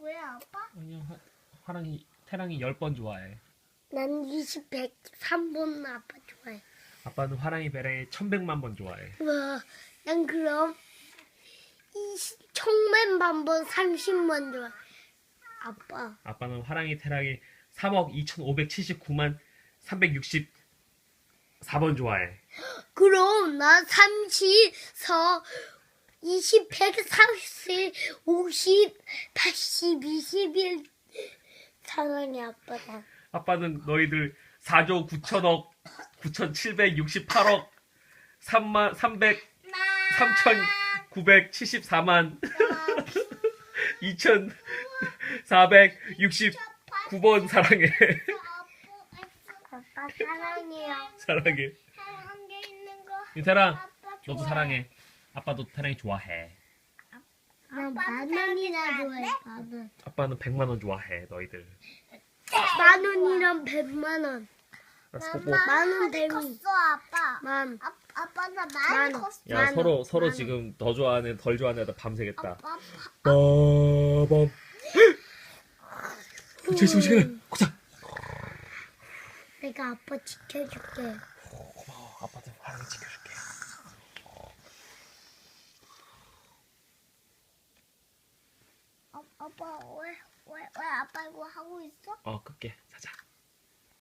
거야, 아빠? 아니야 화- 화랑이 태랑이 10번 좋아해 난 20, 100, 3번 아빠 좋아해. 아빠는 화랑이 베레 1100만 번 좋아해 와, 난 그럼 20, 천만 반번 30만 좋아해. 아빠, 아빠는 화랑이 태랑이 3억 2579만 364번 좋아해 그럼 나 30, 4, 20, 100, 30, 50, 80, 21 사랑해 아빠다. 아빠는 너희들 4조 9천억 9,768억 3만 300 3,974만 2,469번 사랑해 아빠 사랑해요. 사랑해 있는 거. 윤태랑 아빠 너도. 사랑해 아빠도 태랑이 좋아해 난 만 원이나 좋아해. 만 원. 아빠는 100만 원 좋아해 너희들 만 원이랑 백만 원. 알았어 보고 만 원, 백 컸어 원. 아빠. 만. 아, 아빠 나만 많이 원. 컸어. 야만 원, 서로 서로 만 원. 지금 더 좋아하는 덜 좋아하는 애들 밤새겠다 아빠 빠밤 제시 시간에 고자 내가 아빠 지켜줄게. 고마워 아빠도 화랑이 지켜줄게 아, 아빠 왜 왜 왜 아빠 이거 하고 있어? 어 끌게